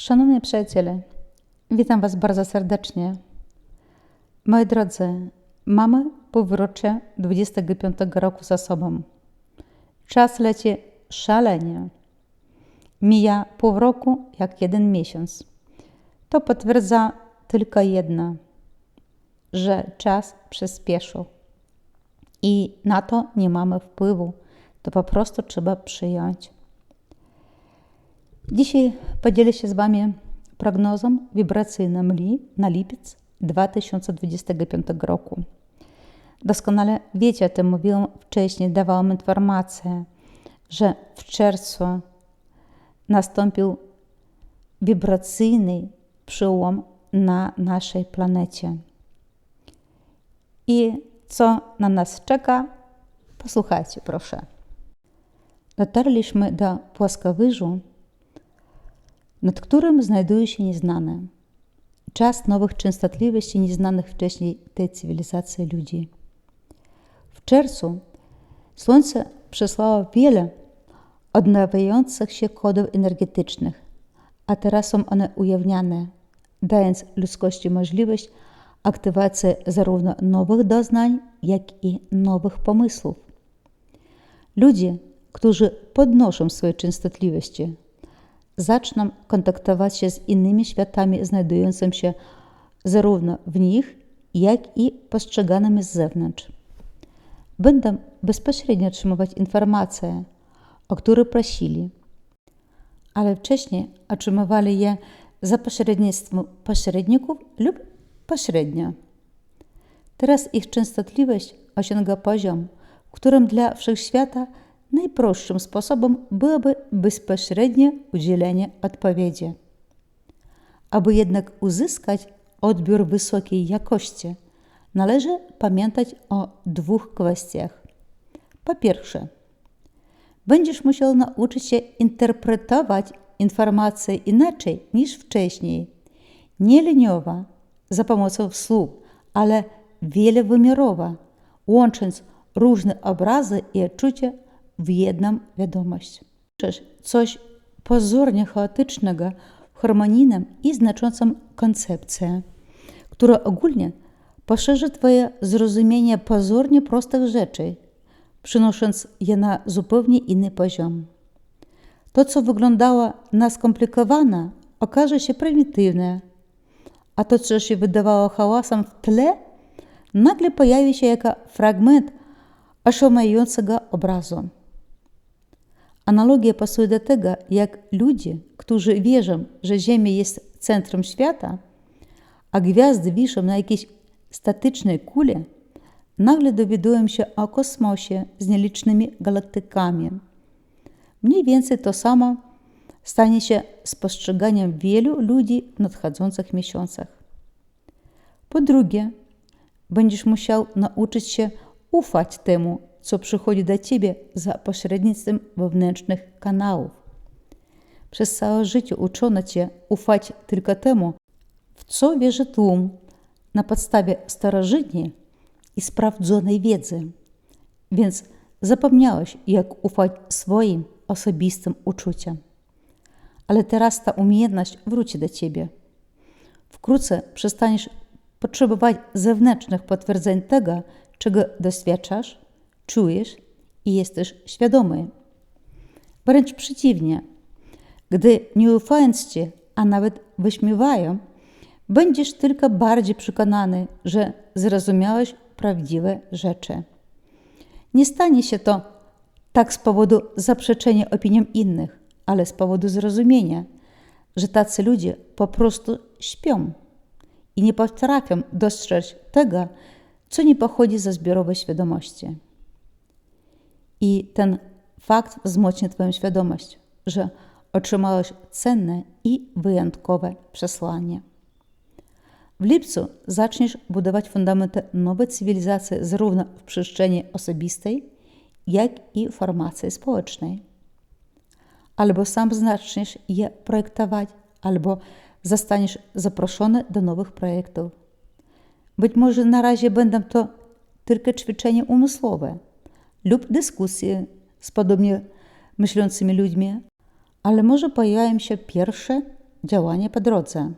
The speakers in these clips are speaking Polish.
Szanowni przyjaciele, witam Was bardzo serdecznie. Moi drodzy, mamy półrocze 25 roku za sobą. Czas leci szalenie. Mija pół roku jak jeden miesiąc. To potwierdza tylko jedno, że czas przyspieszył. I na to nie mamy wpływu, to po prostu trzeba przyjąć. Dzisiaj podzielę się z Wami prognozą wibracyjną na lipiec 2025 roku. Doskonale wiecie, o tym mówiłam wcześniej, dawałam informację, że w czerwcu nastąpił wibracyjny przełom na naszej planecie. I co na nas czeka? Posłuchajcie, proszę. Dotarliśmy do płaskowyżu, nad którym znajduje się nieznane. Czas nowych częstotliwości nieznanych wcześniej tej cywilizacji ludzi. W czerwcu Słońce przesłało wiele odnawiających się kodów energetycznych, a teraz są one ujawniane, dając ludzkości możliwość aktywacji zarówno nowych doznań, jak i nowych pomysłów. Ludzie, którzy podnoszą swoje częstotliwości, zaczną kontaktować się z innymi światami znajdującymi się zarówno w nich, jak i postrzeganymi z zewnątrz. Będą bezpośrednio otrzymywać informacje, o które prosili, ale wcześniej otrzymywali je za pośrednictwem pośredników lub pośrednio. Teraz ich częstotliwość osiąga poziom, w którym dla wszechświata najprostszym sposobem byłoby bezpośrednie udzielenie odpowiedzi. Aby jednak uzyskać odbiór wysokiej jakości, należy pamiętać o dwóch kwestiach. Po pierwsze, będziesz musiał nauczyć się interpretować informacje inaczej niż wcześniej, nie liniowo, za pomocą słów, ale wielowymiarowo, łącząc różne obrazy i odczucia w jedną wiadomość. Coś pozornie chaotycznego w harmonijną i znaczącą koncepcję, która ogólnie poszerzy Twoje zrozumienie pozornie prostych rzeczy, przynosząc je na zupełnie inny poziom. To, co wyglądało na skomplikowane, okaże się prymitywne, a to, co się wydawało hałasem w tle, nagle pojawi się jako fragment oszałamiającego obrazu. Analogia pasuje do tego, jak ludzie, którzy wierzą, że Ziemia jest centrum świata, a gwiazdy wiszą na jakiejś statycznej kuli, nagle dowiadują się o kosmosie z nielicznymi galaktykami. Mniej więcej to samo stanie się z postrzeganiem wielu ludzi w nadchodzących miesiącach. Po drugie, będziesz musiał nauczyć się ufać temu, co przychodzi do ciebie za pośrednictwem wewnętrznych kanałów. Przez całe życie uczono cię ufać tylko temu, w co wierzy tłum, na podstawie starożytnej i sprawdzonej wiedzy. Więc zapomniałeś, jak ufać swoim osobistym uczuciom. Ale teraz ta umiejętność wróci do ciebie. Wkrótce przestaniesz potrzebować zewnętrznych potwierdzeń tego, czego doświadczasz, czujesz i jesteś świadomy. Wręcz przeciwnie, gdy nie ufając Ci, a nawet wyśmiewają, będziesz tylko bardziej przekonany, że zrozumiałeś prawdziwe rzeczy. Nie stanie się to tak z powodu zaprzeczenia opiniom innych, ale z powodu zrozumienia, że tacy ludzie po prostu śpią i nie potrafią dostrzec tego, co nie pochodzi ze zbiorowej świadomości. I ten fakt wzmocni Twoją świadomość, że otrzymałeś cenne i wyjątkowe przesłanie. W lipcu zaczniesz budować fundamenty nowej cywilizacji zarówno w przestrzeni osobistej, jak i formacji społecznej. Albo sam zaczniesz je projektować, albo zostaniesz zaproszony do nowych projektów. Być może na razie będą to tylko ćwiczenia umysłowe lub dyskusje z podobnie myślącymi ludźmi, ale może pojawią się pierwsze działania po drodze.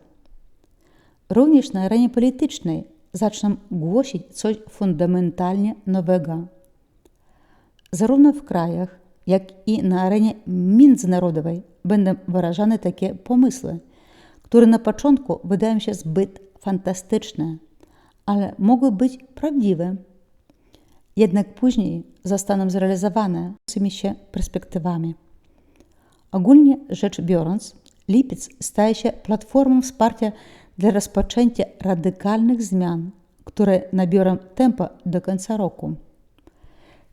Również na arenie politycznej zaczną głosić coś fundamentalnie nowego. Zarówno w krajach, jak i na arenie międzynarodowej będą wyrażane takie pomysły, które na początku wydają się zbyt fantastyczne, ale mogły być prawdziwe. Jednak później zostaną zrealizowane z się perspektywami. Ogólnie rzecz biorąc, lipiec staje się platformą wsparcia dla rozpoczęcia radykalnych zmian, które nabiorą tempa do końca roku.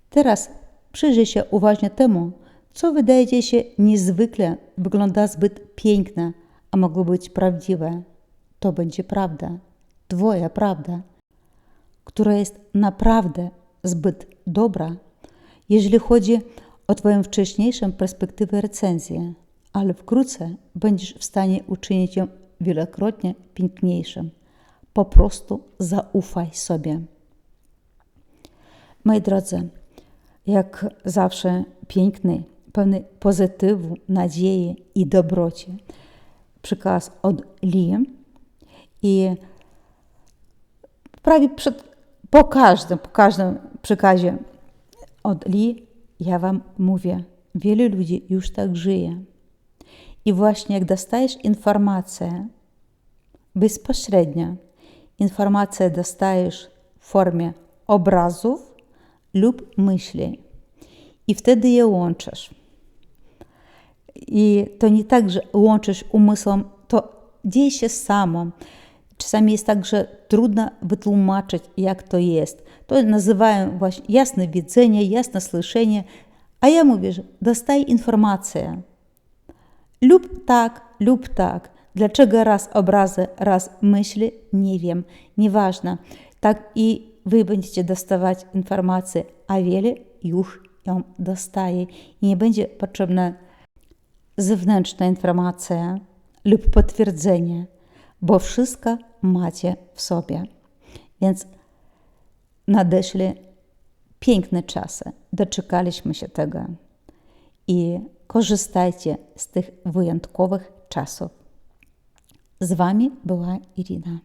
Teraz przyjrzyj się uważnie temu, co wydaje się niezwykle wygląda zbyt piękne, a mogło być prawdziwe. To będzie prawda, Twoja prawda, która jest naprawdę zbyt dobra, jeżeli chodzi o Twoją wcześniejszą perspektywę recenzję, ale wkrótce będziesz w stanie uczynić ją wielokrotnie piękniejszym. Po prostu zaufaj sobie. Moi drodzy, jak zawsze piękny, pełny pozytywu, nadziei i dobroci przekaz od Lee i prawie przed, po każdym, po każdym przekazie od Lee ja Wam mówię, wielu ludzi już tak żyje. I właśnie jak dostajesz informację bezpośrednio, informację dostajesz w formie obrazów lub myśli i wtedy je łączysz. I to nie tak, że łączysz umysłem, to dzieje się samo. Czasami jest tak, że trudno wytłumaczyć, jak to jest. To nazywają właśnie jasne widzenie, jasne słyszenie, a ja mówię, że dostaję informację. Lub tak, lub tak. Dlaczego raz obrazy, raz myśli, nie wiem, nieważne. Tak i wy będziecie dostawać informacje, a wiele już ją dostaje i nie będzie potrzebna zewnętrzna informacja lub potwierdzenie, bo wszystko macie w sobie. Więc nadeszli piękne czasy, doczekaliśmy się tego i korzystajcie z tych wyjątkowych czasów. Z Wami była Irina.